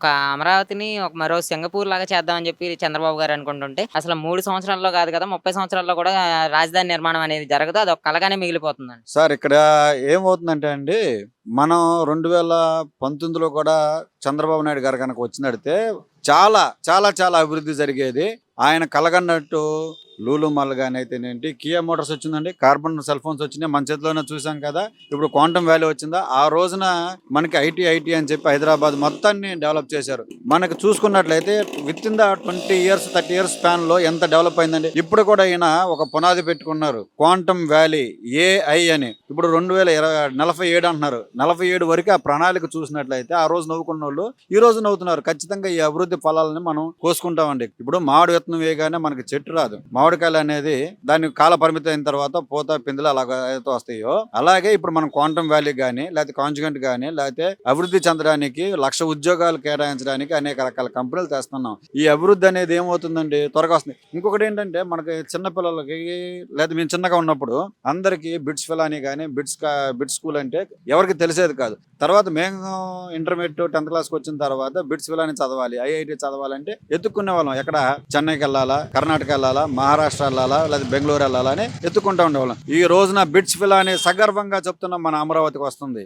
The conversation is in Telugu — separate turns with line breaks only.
ఒక అమరావతిని ఒక మరో సింగపూర్ లాగా చేద్దామని చెప్పి చంద్రబాబు గారు అనుకుంటుంటే అసలు మూడు సంవత్సరాల్లో కాదు కదా ముప్పై సంవత్సరాల్లో కూడా రాజధాని నిర్మాణం అనేది జరగదు అది ఒక కలగానే మిగిలిపోతుందండి.
సార్ ఇక్కడ ఏమవుతుందంటే అండి మనం రెండు వేల పంతొమ్మిదిలో కూడా చంద్రబాబు నాయుడు గారు కనుక వచ్చినడితే చాలా చాలా చాలా అభివృద్ధి జరిగేది. ఆయన కలగన్నట్టు లూలు మాల్ కానీ అయితేనేంటి కియా మోటార్స్ వచ్చిందండి. కార్బన్ సెల్ ఫోన్స్ వచ్చినాయి. మన చేతిలోనే చూసాం కదా. ఇప్పుడు క్వాంటమ్ వ్యాలీ వచ్చిందా? ఆ రోజున మనకి ఐటీ ఐటీ అని చెప్పి హైదరాబాద్ మొత్తాన్ని డెవలప్ చేశారు. మనకు చూసుకున్నట్లయితే within the twenty years thirty years స్పాన్లో ఎంత డెవలప్ అయిందండి? ఇప్పుడు కూడా ఈయన ఒక పునాది పెట్టుకున్నారు. క్వాంటమ్ వ్యాలీ ఏఐ అని. ఇప్పుడు రెండు వేల ఇరవై నలభై ఏడు అంటున్నారు. నలభై ఏడు వరకు ఆ ప్రణాళిక చూసినట్లయితే ఆ రోజు నవ్వుకున్న వాళ్ళు ఈ రోజు నవ్వుతున్నారు. ఖచ్చితంగా ఈ అభివృద్ధి ఫలాలని మనం కోసుకుంటామండి. ఇప్పుడు మామిడి ప్రయత్నం వేయగానే మనకి చెట్టు రాదు. మామిడికాయలు అనేది దాని కాల పరిమితి అయిన తర్వాత పూత పిందులు అలాగ అయితే వస్తాయో అలాగే ఇప్పుడు మనం క్వాంటమ్ వ్యాలీ కానీ లేకపోతే కాంజుగెంట్ కానీ లేకపోతే అభివృద్ధి చెందడానికి లక్ష ఉద్యోగాలు కేటాయించడానికి అనేక రకాల కంపెనీలు తెస్తున్నాం. ఈ అభివృద్ధి అనేది ఏమవుతుందండి? త్వరగా వస్తుంది. ఇంకొకటి ఏంటంటే మనకి చిన్న పిల్లలకి లేదా మేము చిన్నగా ఉన్నప్పుడు అందరికి బిట్స్ ఫిలాని కానీ బిట్స్ బిట్స్ స్కూల్ అంటే ఎవరికి తెలిసేది కాదు. తర్వాత మేము ఇంటర్మీడియట్ టెన్త్ క్లాస్కి వచ్చిన తర్వాత బిట్స్ ఫిలాని చదవాలి ఐఐటి చదవాలంటే ఎత్తుక్కునే వాళ్ళం. ఎక్కడ? చెన్నై చెన్నైకి వెళ్ళాలా కర్ణాటక వెళ్ళాలా మహారాష్ట్ర వెళ్ళాలా లేదా బెంగళూరు వెళ్ళాలా అని ఎత్తుకుంటా ఉండేవాళ్ళం. ఈ రోజున బిట్స్ ఫిలాని సగర్వంగా చెప్తున్నాం మన అమరావతికి వస్తుంది.